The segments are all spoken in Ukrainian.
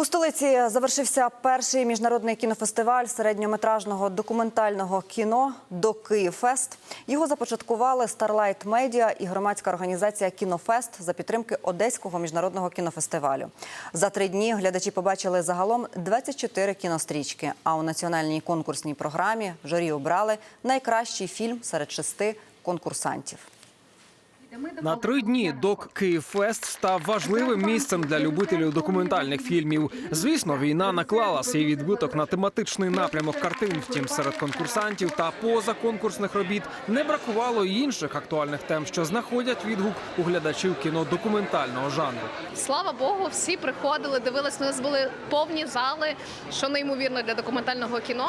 У столиці завершився перший міжнародний кінофестиваль середньометражного документального кіно до Київфест. Його започаткували Starlight Media і громадська організація Кінофест за підтримки Одеського міжнародного кінофестивалю. За три дні глядачі побачили загалом 24 кінострічки. А у національній конкурсній програмі журі обрали найкращий фільм серед шести конкурсантів. На три дні док Київфест став важливим місцем для любителів документальних фільмів. Звісно, війна наклала свій відбиток на тематичний напрямок картин. Втім, серед конкурсантів та позаконкурсних робіт не бракувало й інших актуальних тем, що знаходять відгук у глядачів кіно документального жанру. Слава Богу, всі приходили, дивились. У нас були повні зали, що неймовірно для документального кіно.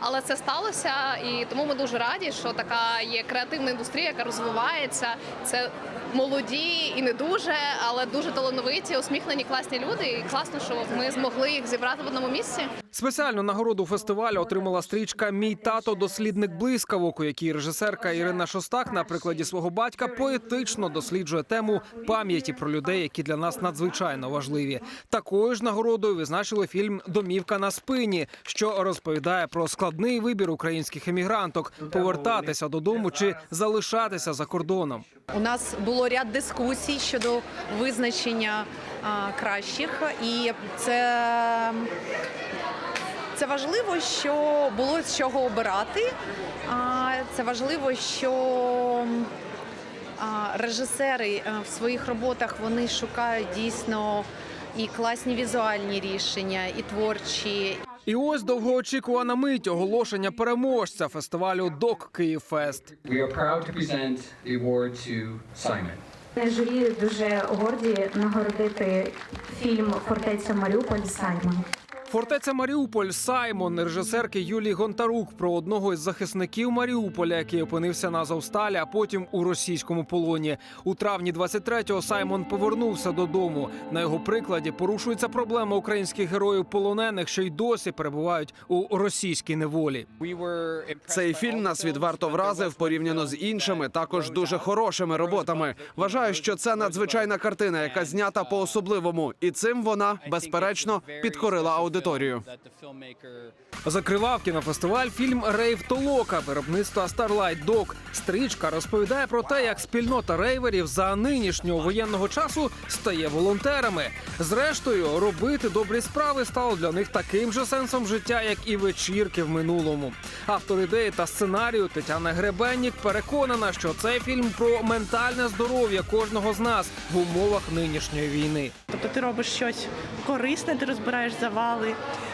Але це сталося, і тому ми дуже раді, що така є креативна індустрія, яка розвивається. Це молоді і не дуже, але дуже талановиті, усміхнені, класні люди. І класно, що ми змогли їх зібрати в одному місці. Спеціальну нагороду фестивалю отримала стрічка Мій тато дослідник блискавок, у якій режисерка Ірина Шостак на прикладі свого батька поетично досліджує тему пам'яті про людей, які для нас надзвичайно важливі. Такою ж нагородою визначили фільм Домівка на спині, що розповідає про складний вибір українських емігранток повертатися додому чи залишатися за кордоном. У нас було ряд дискусій щодо визначення а, кращих, і це, це важливо, що було з чого обирати. А, це важливо, що режисери в своїх роботах вони шукають дійсно і класні візуальні рішення, і творчі, І ось довгоочікувана мить оголошення переможця фестивалю Док Київфест. Журі дуже горді нагородити фільм Фортеця Маріуполь Саймон. Фортеця Маріуполь Саймон режисерки Юлії Гонтарук про одного із захисників Маріуполя, який опинився на Азовсталі, а потім у російському полоні. У травні 23-го Саймон повернувся додому. На його прикладі порушується проблема українських героїв полонених, що й досі перебувають у російській неволі. Цей фільм нас відверто вразив порівняно з іншими, також дуже хорошими роботами. Вважаю, що це надзвичайна картина, яка знята по особливому, і цим вона безперечно підкорила аудиторію. Закривав кінофестиваль фільм Рейв Толока виробництва Starlight Dog. Стрічка розповідає про те, як спільнота рейверів за нинішнього воєнного часу стає волонтерами. Зрештою, робити добрі справи стало для них таким же сенсом життя, як і вечірки в минулому. Автор ідеї та сценарію Тетяна Гребеннік переконана, що цей фільм про ментальне здоров'я кожного з нас в умовах нинішньої війни. Тобто ти робиш щось корисне, ти розбираєш завали,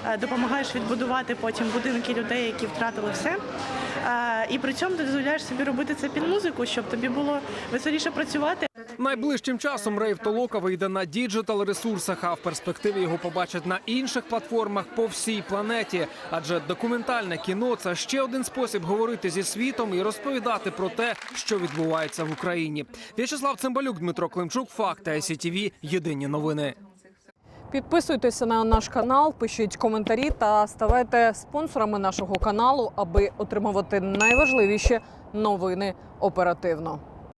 е, допомагаєш відбудувати потім будинки людей, які втратили все. Е, І при цьому ти дозволяєш собі робити це під музику, щоб тобі було веселіше працювати. Найближчим часом Рейв Толока вийде на діджитал ресурсах, а в перспективі його побачать на інших платформах по всій планеті. Адже документальне кіно це ще один спосіб говорити зі світом і розповідати про те, що відбувається в Україні. В'ячеслав Цимбалюк, Дмитро Климчук, Факти ICTV, Єдині новини. Підписуйтеся на наш канал, пишіть коментарі та ставайте спонсорами нашого каналу, аби отримувати найважливіші новини оперативно.